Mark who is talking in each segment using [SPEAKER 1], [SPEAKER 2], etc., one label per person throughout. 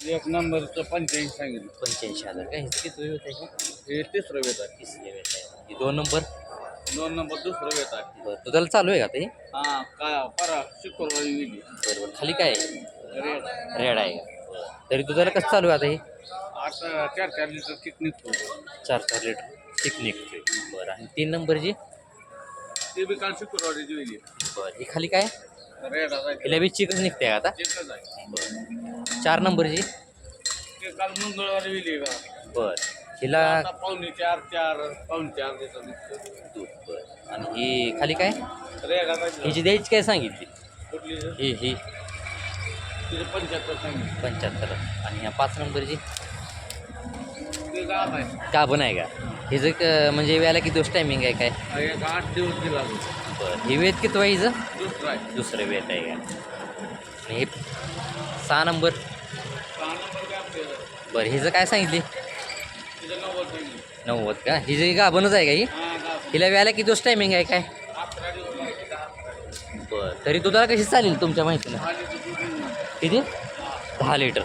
[SPEAKER 1] एक नंबरचं पंच्याऐंशी सांगितलं.
[SPEAKER 2] पंच्याऐंशी हजार काय किती वेळ आहे का
[SPEAKER 1] हे तिसरं वेत आहे.
[SPEAKER 2] तिसरी वेळ आहे. ही दोन नंबर?
[SPEAKER 1] दोन नंबर दुसरं वेत आहे.
[SPEAKER 2] बरं दुधाला चालू आहे का आता हे
[SPEAKER 1] हा काय परा शुक्रवारी गेली.
[SPEAKER 2] बरं बरं. खाली काय आहे?
[SPEAKER 1] रेड.
[SPEAKER 2] रेड आहे का? तरी दुधाला कसं चालू आहे आता हे?
[SPEAKER 1] आता चार चार लिटर किक निघतो
[SPEAKER 2] चार चार लिटर चिक निघतोय बरं. आणि तीन नंबरची
[SPEAKER 1] ते बी काल शुक्रवारी गेली.
[SPEAKER 2] बरं. ही खाली काय?
[SPEAKER 1] रेड आहे.
[SPEAKER 2] हिला बी चिकच निघते का आता?
[SPEAKER 1] एकच आहे.
[SPEAKER 2] बरं. चार नंबरची
[SPEAKER 1] ते काल मंगळवारी का?
[SPEAKER 2] बरं. हिला
[SPEAKER 1] आता पावणे चार चार पावणे चार
[SPEAKER 2] दूध बरं. आणि ही खाली काय? हिची द्यायची काय सांगितली?
[SPEAKER 1] कुठली
[SPEAKER 2] ही ही.
[SPEAKER 1] तिथे पंच्याहत्तर सांगितलं.
[SPEAKER 2] पंच्याहत्तर. आणि ह्या पाच नंबरची
[SPEAKER 1] ते गाव आहे.
[SPEAKER 2] का पण आहे का? हिचं क- म्हणजे वेळेला किती दिवस टायमिंग आहे काय?
[SPEAKER 1] हा, एक आठ दिवस तो.
[SPEAKER 2] बरं. ही वेद किती हिचं?
[SPEAKER 1] दुसरा आहे.
[SPEAKER 2] दुसरं वेद आहे का? आणि हे सहा नंबर
[SPEAKER 1] सहा नंबर काय आपल्याला
[SPEAKER 2] बरं हिचं काय सांगितली?
[SPEAKER 1] नव्वद
[SPEAKER 2] का? हिचं गाभणच आहे का ही? हिला व्यायला किती दिवस टायमिंग आहे काय? बरं तरी दुधाला कशी चालेल तुमच्या माहितीनं? किती? दहा लिटर.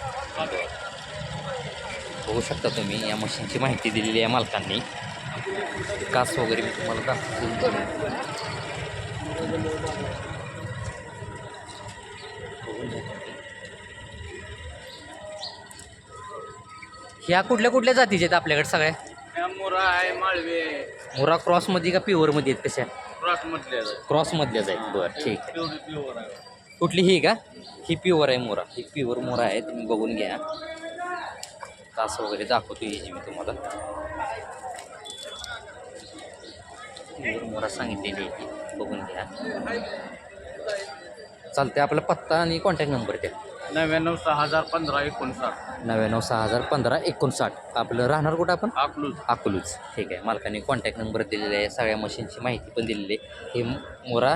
[SPEAKER 2] बघू शकता तुम्ही या मशीनची माहिती दिलेली आहे मालकांनी. कास वगैरे मी तुम्हाला दाखवतो. ह्या कुठल्या कुठल्या जातीच्या आहेत आपल्याकडे सगळ्या?
[SPEAKER 1] मोरा आहे माळवे.
[SPEAKER 2] मोरा क्रॉसमध्ये का प्युअरमध्ये आहेत कशा?
[SPEAKER 1] क्रॉस म्हटले
[SPEAKER 2] क्रॉसमधल्याच आहेत. बरं ठीक आहे.
[SPEAKER 1] तेवढी प्युअर आहे.
[SPEAKER 2] कुठली ही का? ही प्युअर आहे मोरा. ही प्युअर मोरा आहे. तुम्ही बघून घ्या. कास वगैरे दाखवतो याची मी तुम्हाला. प्युअर मोरा सांगितलेली आहे ती. बघून घ्या. चालते आपला पत्ता आणि कॉन्टॅक्ट नंबर द्या.
[SPEAKER 1] नव्याण्णव सहा हजार पंधरा एकोणसाठ.
[SPEAKER 2] नव्याण्णव सहा हजार पंधरा एकोणसाठ. आपलं राहणार कुठं आपण?
[SPEAKER 1] अकलूज.
[SPEAKER 2] अकलूज. ठीक आहे. मालकाने कॉन्टॅक्ट नंबर दिलेला आहे. सगळ्या मशीनची माहिती पण दिलेली आहे. हे मोरा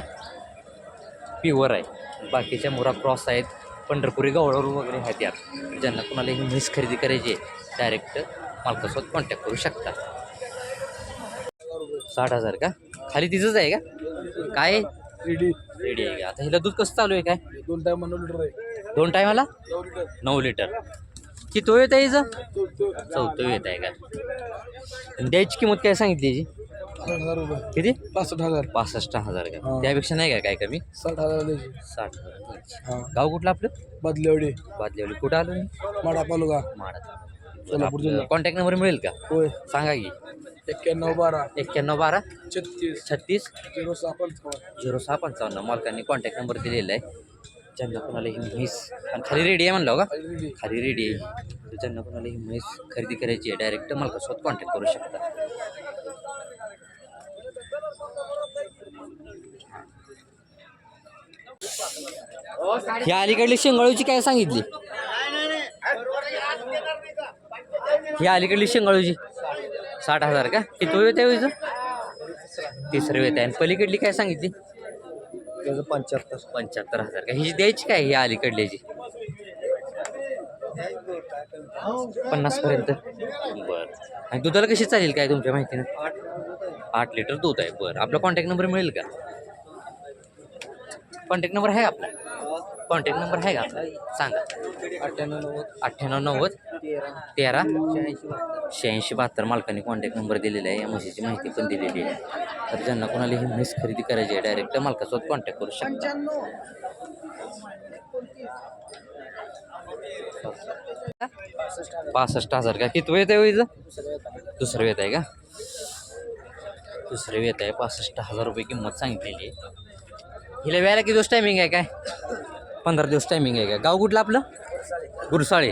[SPEAKER 2] प्युअर आहे. बाकीच्या मोरा क्रॉस आहेत. पंढरपुरी गवळवर वगैरे आहेत यात. ज्यांना कोणाला ही म्हैस खरेदी करायची आहे डायरेक्ट मालकासोबत कॉन्टॅक्ट करू शकता. साठ हजार का? खाली तिचंच आहे का? काय?
[SPEAKER 1] रेडी
[SPEAKER 2] रेडी आहे का? आता हिला दूध कसं चालू आहे काय?
[SPEAKER 1] दोन टाइम नऊ लिटर आहे.
[SPEAKER 2] दोन टायमाला
[SPEAKER 1] नऊ लिटर
[SPEAKER 2] लिटर किती येत आहे हिचं? चौथं येत आहे का? द्यायची किंमत काय सांगितली
[SPEAKER 1] रुपये
[SPEAKER 2] किती?
[SPEAKER 1] पासष्ट हजार
[SPEAKER 2] पासष्ट हजार का. त्यापेक्षा नाही का काय कमी?
[SPEAKER 1] साठ हजार
[SPEAKER 2] साठ हजार गाव कुठलं आपलं?
[SPEAKER 1] बदलेवडी.
[SPEAKER 2] बादलेवली कुठं आलो
[SPEAKER 1] माडा पालुका
[SPEAKER 2] माडा. कॉन्टॅक्ट नंबर मिळेल का?
[SPEAKER 1] होय.
[SPEAKER 2] सांगा की.
[SPEAKER 1] एक्क्याण्णव बारा.
[SPEAKER 2] एक्क्याण्णव बारा?
[SPEAKER 1] छत्तीस.
[SPEAKER 2] छत्तीस?
[SPEAKER 1] झिरो सहा पंचावन्न.
[SPEAKER 2] झिरो सहा पंचावन्न. मालकांनी कॉन्टॅक्ट नंबर दिलेला आहे. ज्यांना कोणाला ही म्हैस? आणि खाली रेडी आहे म्हणलं हो का? खाली रेडी आहे तर ज्यांना कोणाला ही म्हैस खरेदी करायची आहे? डायरेक्ट मालकासोबत कॉन्टॅक्ट करू शकता? ही अलीकडली शेंगाळूची काय सांगितली? ही अलीकडली शेंगाळूची. साठ हजार का? किती वेळ आहे हिचं हो तिसरं वेळ आहे आणि पलीकडली काय सांगितली?
[SPEAKER 1] त्याचं पंच्याहत्तर.
[SPEAKER 2] पंच्याहत्तर हजार का? हिची द्यायची काय ही अलीकडल्याची? पन्नास पर्यंत बरं. आणि दुधाला कशी चालेल काय तुमच्या माहितीनं? आठ लिटर दूध आहे. बरं. आपला कॉन्टॅक्ट नंबर मिळेल का? कॉन्टॅक्ट नंबर आहे आपला. कॉन्टॅक्ट नंबर आहे का सांगा।
[SPEAKER 1] अठ्ठ्याण्णव नव्वद
[SPEAKER 2] अठ्ठ्याण्णव नव्वद
[SPEAKER 1] तेरा, शहाऐंशी बहात्तर.
[SPEAKER 2] मालकाने कॉन्टॅक्ट नंबर दिलेला आहे. या म्हशीची माहिती पण दिलेली आहे. तर ज्यांना कोणाला ही म्हैस खरेदी करायची आहे डायरेक्ट मालकासोबत कॉन्टॅक्ट करू शकता. पासष्ट हज़ार का? किती वेळ आहे हिचं दुसरं वेत आहे का? दुसरं वेत आहे. पासष्ट हज़ार रुपये किंमत सांगितलेली हिला वेळेला किती दिवस टायमिंग आहे काय? पंधरा दिवस टायमिंग आहे का? गाव कुठलं आपलं? गुरसाळे.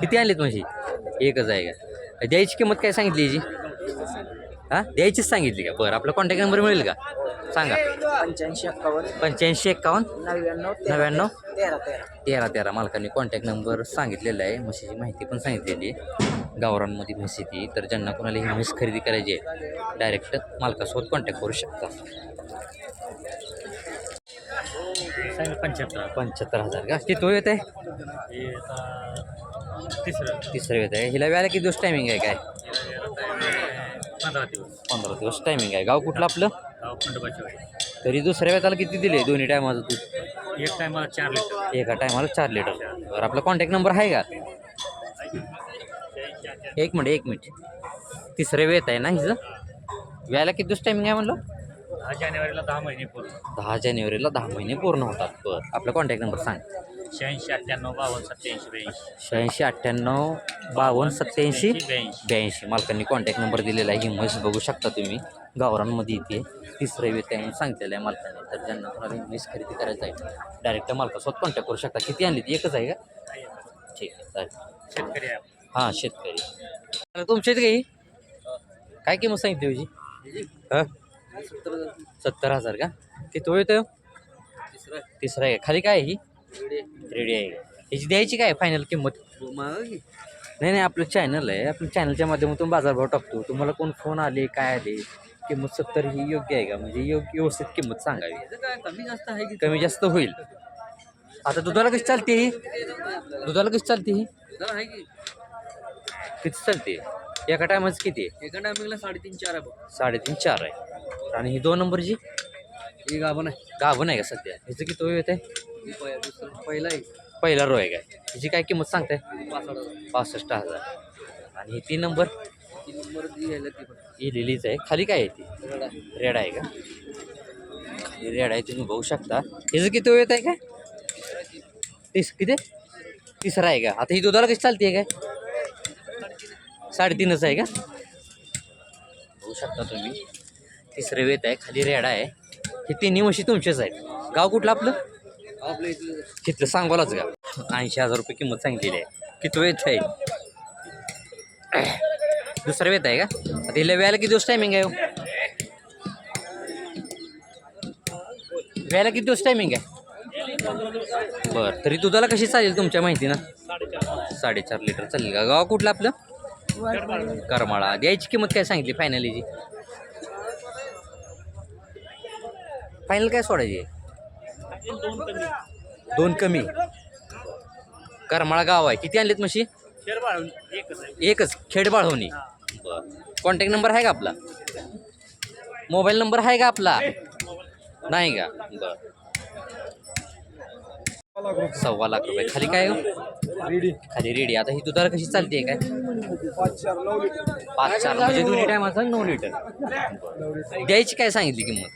[SPEAKER 2] किती आणलेत म्हशी एकच आहे का? द्यायची किंमत काय सांगितली याची? हां? द्यायचीच सांगितली का? बरं आपला कॉन्टॅक्ट नंबर मिळेल का? सांगा.
[SPEAKER 1] पंच्याऐंशी एक्कावन्न.
[SPEAKER 2] पंच्याऐंशी एक्कावन्न?
[SPEAKER 1] नव्याण्णव
[SPEAKER 2] नव्याण्णव?
[SPEAKER 1] तेरा तेरा.
[SPEAKER 2] तेरा तेरा. मालकांनी कॉन्टॅक्ट नंबर सांगितलेला आहे. म्हशीची माहिती पण सांगितलेली आहे. गावरांमध्ये म्हशी ती. तर ज्यांना कोणाला ही म्हैस खरेदी करायची आहे डायरेक्ट मालकासोबत कॉन्टॅक्ट करू शकता.
[SPEAKER 3] पंच्याहत्तर
[SPEAKER 2] पंच्याहत्तर हजार का? किती येत आहे
[SPEAKER 3] तिसरं.
[SPEAKER 2] तिसरं येत आहे. हिला वेळेला किती दिवस टायमिंग आहे काय?
[SPEAKER 3] पंधरा दिवस.
[SPEAKER 2] पंधरा दिवस टायमिंग आहे. गाव कुठलं आपलं?
[SPEAKER 3] खंडोबाची
[SPEAKER 2] तरी दुसऱ्या वेळेला किती दिले दोन्ही टायमाचं दूध
[SPEAKER 3] एक टायमाला चार लिटर
[SPEAKER 2] एका टायमाला चार लिटर बरं आपला कॉन्टॅक्ट नंबर आहे का? एक मिनिट एक मिनिट. तिसरं वेत आहे ना हिचं? व्यायला किती दिवस टायमिंग आहे म्हणलं?
[SPEAKER 3] दहा जानेवारीला दहा महिने पूर्ण.
[SPEAKER 2] दहा जानेवारीला दहा महिने पूर्ण होतात. बरं. आपला कॉन्टॅक्ट नंबर सांग.
[SPEAKER 3] शहाऐंशी अठ्ठ्याण्णव बावन्न सत्याऐंशी ब्याऐंशी.
[SPEAKER 2] शहाऐंशी अठ्ठ्याण्णव बावन्न सत्याऐंशी
[SPEAKER 3] ब्याऐंशी.
[SPEAKER 2] ब्याऐंशी. मालकांनी कॉन्टॅक्ट नंबर दिलेला आहे. ही म्हैस बघू शकता तुम्ही. गावरांमध्ये येते. तिसरं वेळ आहे म्हणून सांगितलेलं आहे मालकाने. तर ज्यांना कोणाला ही म्हैस खरेदी करायचं आहे डायरेक्ट मालकासोबत कॉन्टॅक्ट करू शकता. किती आणली ती? एकच आहे का? ठीक आहे चालेल.
[SPEAKER 3] शेतकरी आहे
[SPEAKER 2] हां शेतकरी. तुमच्या इथे काही काय किंमत सांगितली तुझी हां? सत्तर हजार का? किती वेळ येतो तिसरा आहे. खाली काय आहे ही? रेडी आहे. ह्याची द्यायची काय फायनल किंमत? नाही नाही आपलं चॅनल आहे. आपल्या चॅनलच्या माध्यमातून बाजारभाव टाकतो. तुम्हाला कोण फोन आले काय आले? किंमत सत्तर ही योग्य आहे का? म्हणजे योग्य व्यवस्थित किंमत सांगावी.
[SPEAKER 1] कमी जास्त आहे की
[SPEAKER 2] कमी जास्त होईल. आता दुधाला कशी चालते ही? दुधाला कशी चालते ही? किती चालते? एका टायमाच किती
[SPEAKER 1] एका टायमिंगला साडेतीन चार आहे
[SPEAKER 2] साडेतीन चार आहे. आणि ही दोन नंबरची?
[SPEAKER 1] ही गाभण आहे.
[SPEAKER 2] गाभण आहे का सध्या? ह्याचं किती वेळ येत आहे
[SPEAKER 1] पहिला आहे
[SPEAKER 2] पहिला रो आहे काय? ह्याची काय किंमत सांगताय? पासष्ट हजार. आणि ही तीन नंबर?
[SPEAKER 1] ती पण.
[SPEAKER 2] ही लिलीच आहे. खाली काय आहे ती?
[SPEAKER 1] आहे.
[SPEAKER 2] रेड आहे का? ही रेड आहे तुम्ही बघू शकता. ह्याचं किती वेळ येत आहे काय? तीस किती? तिसरा आहे का? आता ही दुधाला कशी चालते काय? साडेतीनच आहे का? बघू शकता तुम्ही. तिसरं वेत आहे खाली रेडा आहे. हे तिन्ही म्हशी तुमचेच आहेत. गाव कुठलं आपलं?
[SPEAKER 1] इथलं
[SPEAKER 2] तिथलं सांगोलाच का ऐंशी हजार रुपये किंमत सांगितलेली आहे. किती वेत आहे? दुसरं वेत आहे का? आता हिला वेळाला किती दिवस टायमिंग आहे हो? वेळाला किती दिवस टायमिंग आहे? बरं तरी दुधाला कशी चालेल तुमच्या माहितीनं साडेचार लिटर चालेल का? गाव कुठलं आपलं? करमाळा. द्यायची किंमत काय सांगितली फायनलीची फायनल काय सोडायची? दोन कमी. करमाळा गाव आहे. किती आणलेत म्हशी?
[SPEAKER 3] एकच.
[SPEAKER 2] खेडबाळ होणे बरं. कॉन्टॅक्ट नंबर आहे का आपला? मोबाईल नंबर आहे का आपला? नाही का? बरं. सव्वा लाख रुपये. खाली काय हो? खाली रेडी. आता ही दुधाला कशी चालते काय? पाच चार म्हणजे दोन्ही टायमाचा नऊ लिटर. बरं. द्यायची काय सांगितली किंमत?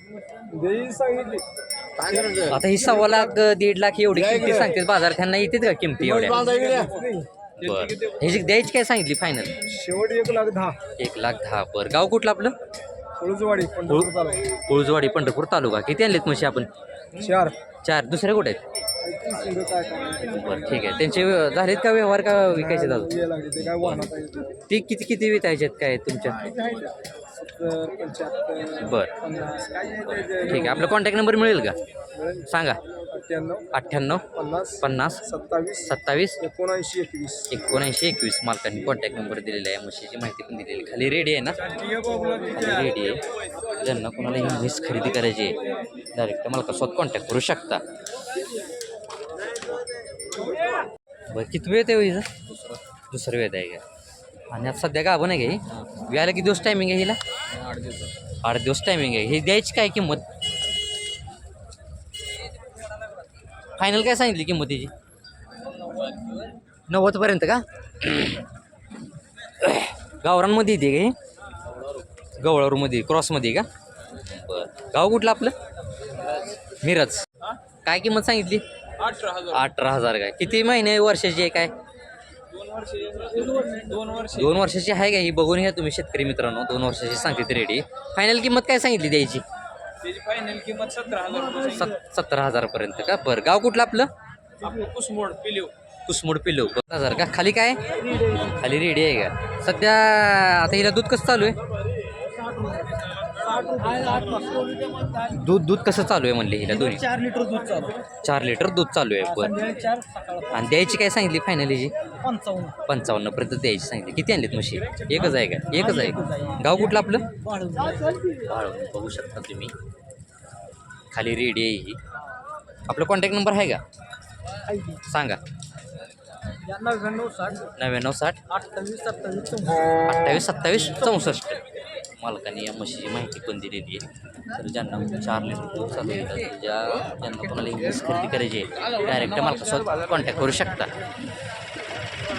[SPEAKER 2] आता ही सव्वा लाख दीड लाख एवढी किमती सांगते बाजार त्यांना येते का किमती एवढ्या? बरं. ह्याची द्यायची काय सांगितली फायनल
[SPEAKER 4] शेवट एक लाख दहा.
[SPEAKER 2] एक लाख दहा. पर गाव कुठलं आपलं?
[SPEAKER 4] कुळजवाडी पंढरपूर तालुका
[SPEAKER 2] कुळजवाडी पंढरपूर तालुका. किती आणलेत म्हशी आपण?
[SPEAKER 4] चार.
[SPEAKER 2] चार. दुसरे कुठे आहेत? बरं ठीक आहे. त्यांचे झालेत का व्यवहार? का विकायचे
[SPEAKER 4] लागले ते
[SPEAKER 2] किती किती विकायचे आहेत काय तुमच्या? बरं. ठीक आहे. आपला कॉन्टॅक्ट नंबर मिळेल का? सांगा.
[SPEAKER 4] अठ्ठ्याण्णव
[SPEAKER 2] अठ्ठ्याण्णव
[SPEAKER 4] पन्नास
[SPEAKER 2] पन्नास
[SPEAKER 4] सत्तावीस
[SPEAKER 2] सत्तावीस
[SPEAKER 4] एकोणऐंशी एकवीस.
[SPEAKER 2] एकोणऐंशी एकवीस. मालकांनी कॉन्टॅक्ट नंबर दिलेला आहे. म्हशीची माहिती पण दिलेली. खाली रेडी आहे ना? खाली रेडी आहे. ज्यांना कोणाला ही म्हैस खरेदी करायची आहे डायरेक्ट मालकासोबत कॉन्टॅक्ट करू शकता. बरं किती वेळ आहे हो हिचं? दुसरं वेळ आहे का? आणि आता सध्या गाभण आहे का ही? व्यायला किती दिवस टायमिंग आहे हिला?
[SPEAKER 1] आठ दिवस
[SPEAKER 2] आठ दिवस टायमिंग आहे. ही द्यायची काय किंमत? फायनल काय सांगितली किंमत तिची नव्वदपर्यंत का? गावरांमध्ये येते का हे? गवळारूमध्ये क्रॉसमध्ये का? बरं. गाव कुठलं आपलं? मिरज. काय किंमत सांगितली?
[SPEAKER 1] अठरा हजार.
[SPEAKER 2] अठरा हजार काय? किती महिने वर्षाची आहे काय?
[SPEAKER 1] दोन वर्ष दोन वर्ष.
[SPEAKER 2] दोन वर्षाची आहे का ही बघून घ्या तुम्ही शेतकरी मित्रांनो. दोन वर्षाची सांगते रेडी फायनल किंमत काय सांगितली द्यायची
[SPEAKER 1] त्याची फायनल किंमत सतरा हजार
[SPEAKER 2] सत सतरा हजारपर्यंत का? बरं. गाव कुठलं आपलं?
[SPEAKER 1] आपलं कुसमोड पिलिओ
[SPEAKER 2] कुसमुड बरं हजार का? खाली काय? खाली रेडी आहे का? सध्या आता हिला दूध कसं चालू आहे? दूध दूध कसं चालू आहे म्हणले हिला दोन्ही?
[SPEAKER 1] चार लिटर दूध चालू
[SPEAKER 2] चार लिटर दूध चालू आहे बरं.
[SPEAKER 1] चार
[SPEAKER 2] आणि द्यायची काय सांगितली फायनल हिची
[SPEAKER 1] पंचावन्न.
[SPEAKER 2] पंचावन्नपर्यंत द्यायची सांगितली. किती आणलीत म्हशी? एकच आहे का? एकच आहे का? गाव कुठलं आपलं? वाळवण बघू शकता तुम्ही. खाली रेडी आहे ही. आपला कॉन्टॅक्ट नंबर आहे का? सांगा.
[SPEAKER 1] नव्याण्णव साठ.
[SPEAKER 2] नव्याण्णव साठ.
[SPEAKER 1] अठ्ठावीस सत्तावीस
[SPEAKER 2] अठ्ठावीस सत्तावीस चौसष्ट. मालकाने या म्हशीची माहिती पण दिलेली आहे. तर ज्यांना चार लिटर दूध चालू तर ज्या ज्यांना कोणाला इंग्लिश खरेदी करायची आहे डायरेक्ट मालकासोबत कॉन्टॅक्ट करू शकता.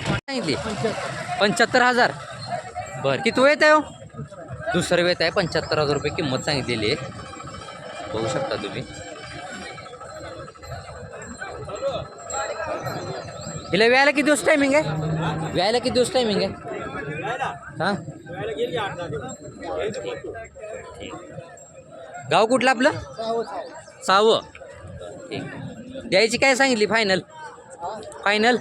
[SPEAKER 2] सांगितली. पंच्याहत्तर हजार. बरं. किती वेळ आहे हो? दुसरं वेळ आहे पंच्याहत्तर हजार रुपये किंमत सांगितलेली आहे. बघू शकता तुम्ही. हिला व्यायला किती दिवस टायमिंग आहे? व्यायला किती दिवस टायमिंग आहे? हां? गाव कुठलं आपलं? सहावं ठीक. द्यायची काय सांगितली? फायनल फायनल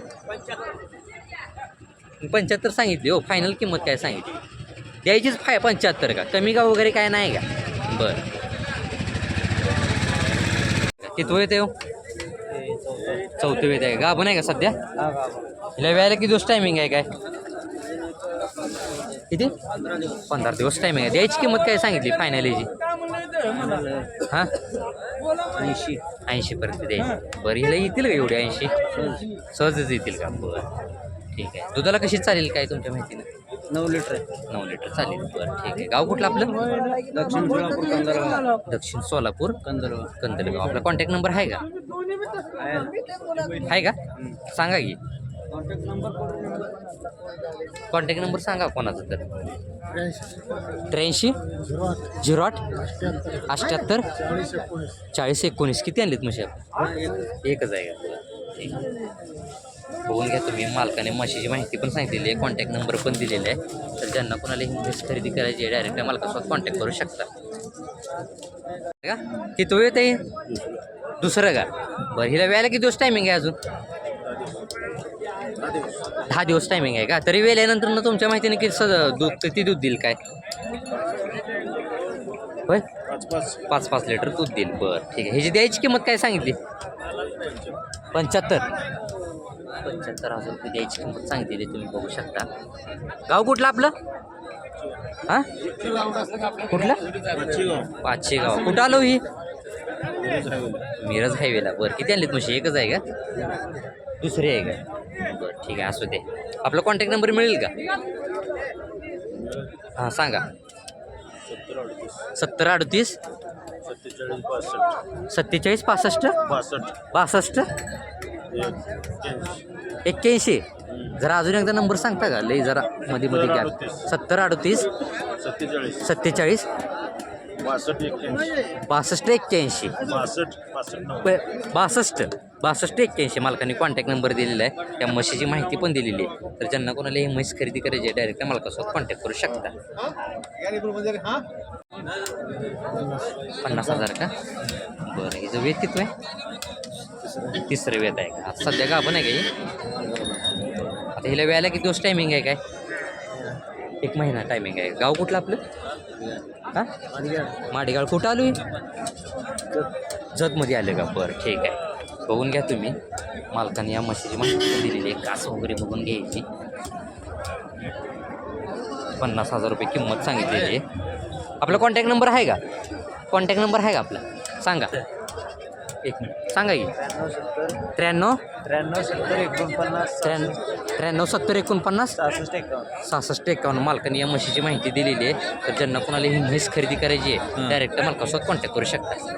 [SPEAKER 2] पंच्याहत्तर सांगितली हो. फायनल किंमत काय सांगितली? द्यायचीच फाय पंच्याहत्तर का? कमी का वगैरे काय नाही का? बरं. किती येते हो? चौथं वेळ आहे. गाभण आहे का सध्या? हिला वेळेला किती दिवस टायमिंग आहे काय? किती? पंधरा दिवस टायमिंग आहे. द्यायची किंमत काय सांगितली फायनल याची हां? ऐंशी. ऐंशी पर्यंत द्यायची. बरं हिला येतील का एवढे ऐंशी? सहजच येतील का? बरं. ठीक आहे. दुधाला कशी चालेल काय तुमच्या माहितीनं?
[SPEAKER 1] नऊ लिटर
[SPEAKER 2] नऊ लिटर चालेल. बरं ठीक आहे. गाव कुठलं आपलं?
[SPEAKER 1] दक्षिण सोलापूर कंदरगाव.
[SPEAKER 2] दक्षिण सोलापूर
[SPEAKER 1] कंदरगाव.
[SPEAKER 2] कंदलगाव आपला कॉन्टॅक्ट नंबर आहे का? आहे का? सांगा की.
[SPEAKER 1] कॉन्टॅक्ट नंबर
[SPEAKER 2] कॉन्टॅक्ट नंबर सांगा कोणाचा तर. त्र्याऐंशी. झिरो आठ? अठ्ठ्याहत्तर चाळीस एकोणीस. किती आणलीत म्हशी एकच आहे का? बघून घ्या तुम्ही. मालकाने म्हशीची माहिती पण सांगितलेली आहे. कॉन्टॅक्ट नंबर पण दिलेला आहे. तर ज्यांना कोणाला ही खरेदी करायची आहे डायरेक्ट मालकासोबत कॉन्टॅक्ट करू शकता. का किती वेळ आहे दुसरं का? बरं हिला वेळेला किती दिवस टायमिंग आहे अजून? दहा दिवस टायमिंग आहे का? तरी वेल्यानंतर ना तुमच्या माहितीने किती स दूध किती दूध देईल काय? होय? पाच पाच लिटर दूध देईल. बरं ठीक आहे. ह्याची द्यायची किंमत काय सांगितली? पंच्याहत्तर. पंच्याहत्तर हजार रुपये द्यायची किंमत सांगितली तुम्ही बघू शकता. गाव कुठलं आपलं? हां? कुठलं? पाचशे गाव. कुठं आलो ही? मिरज हायवेला बरं किती आणलीत म्हशी एकच आहे का? दुसरी आहे का? बरं ठीक आहे असू दे. आपला कॉन्टॅक्ट नंबर मिळेल का? हां सांगा. सत्तर अडतीस.
[SPEAKER 4] सत्तेचाळीस पासष्ट.
[SPEAKER 2] पासष्ट. बासष्ट एक्क्याऐंशी. जरा अजून एकदा नंबर सांगता का? लई जरा मध्ये मध्ये घ्या. सत्तर अडतीस.
[SPEAKER 4] सत्तेचाळीस
[SPEAKER 2] सत्तेचाळीस.
[SPEAKER 4] बासष्ट एक्क्याऐंशी.
[SPEAKER 2] बासष्ट एक्क्याऐंशी.
[SPEAKER 4] बासष्ट
[SPEAKER 2] एक्क्याऐंशी. मालकाने कॉन्टॅक्ट नंबर दिलेला आहे. त्या म्हशीची माहिती पण दिलेली आहे. तर ज्यांना कोणाला ही म्हैस खरेदी करायची आहे डायरेक्ट मालकासोबत कॉन्टॅक्ट करू शकता. पन्नास हजार का? बरं हिचं वेत किती आहे तिसरं वेत आहे का? आता सध्या गाभण आहे का ही? आता हिला वेळेला किती दिवस टायमिंग आहे काय? एक महिना टायमिंग आहे. गाव कुठलं आपलं? हां? माडेगाव. कुठं आलो आहे जतमध्ये आले का? बरं ठीक आहे. बघून घ्या तुम्ही. मालकाने या म्हशीची माहिती दिलेली आहे. कास वगैरे बघून घ्यायची. पन्नास हजार रुपये किंमत सांगितलेली आहे. आपला कॉन्टॅक्ट नंबर आहे का? कॉन्टॅक्ट नंबर आहे का आपला? सांगा. एक मिनिट. सांगा की. त्र्याण्णव?
[SPEAKER 1] त्र्याण्णव सत्तर एकोणपन्नास
[SPEAKER 2] त्र्याण्णव त्र्याण्णव सत्तर एकोणपन्नास?
[SPEAKER 1] सहासष्ट एकावन्न.
[SPEAKER 2] सहासष्ट एकावन्न. मालकाने या म्हशीची माहिती दिलेली आहे. तर ज्यांना कोणाला ही म्हैस खरेदी करायची आहे डायरेक्ट मालकासोबत कॉन्टॅक्ट करू शकता.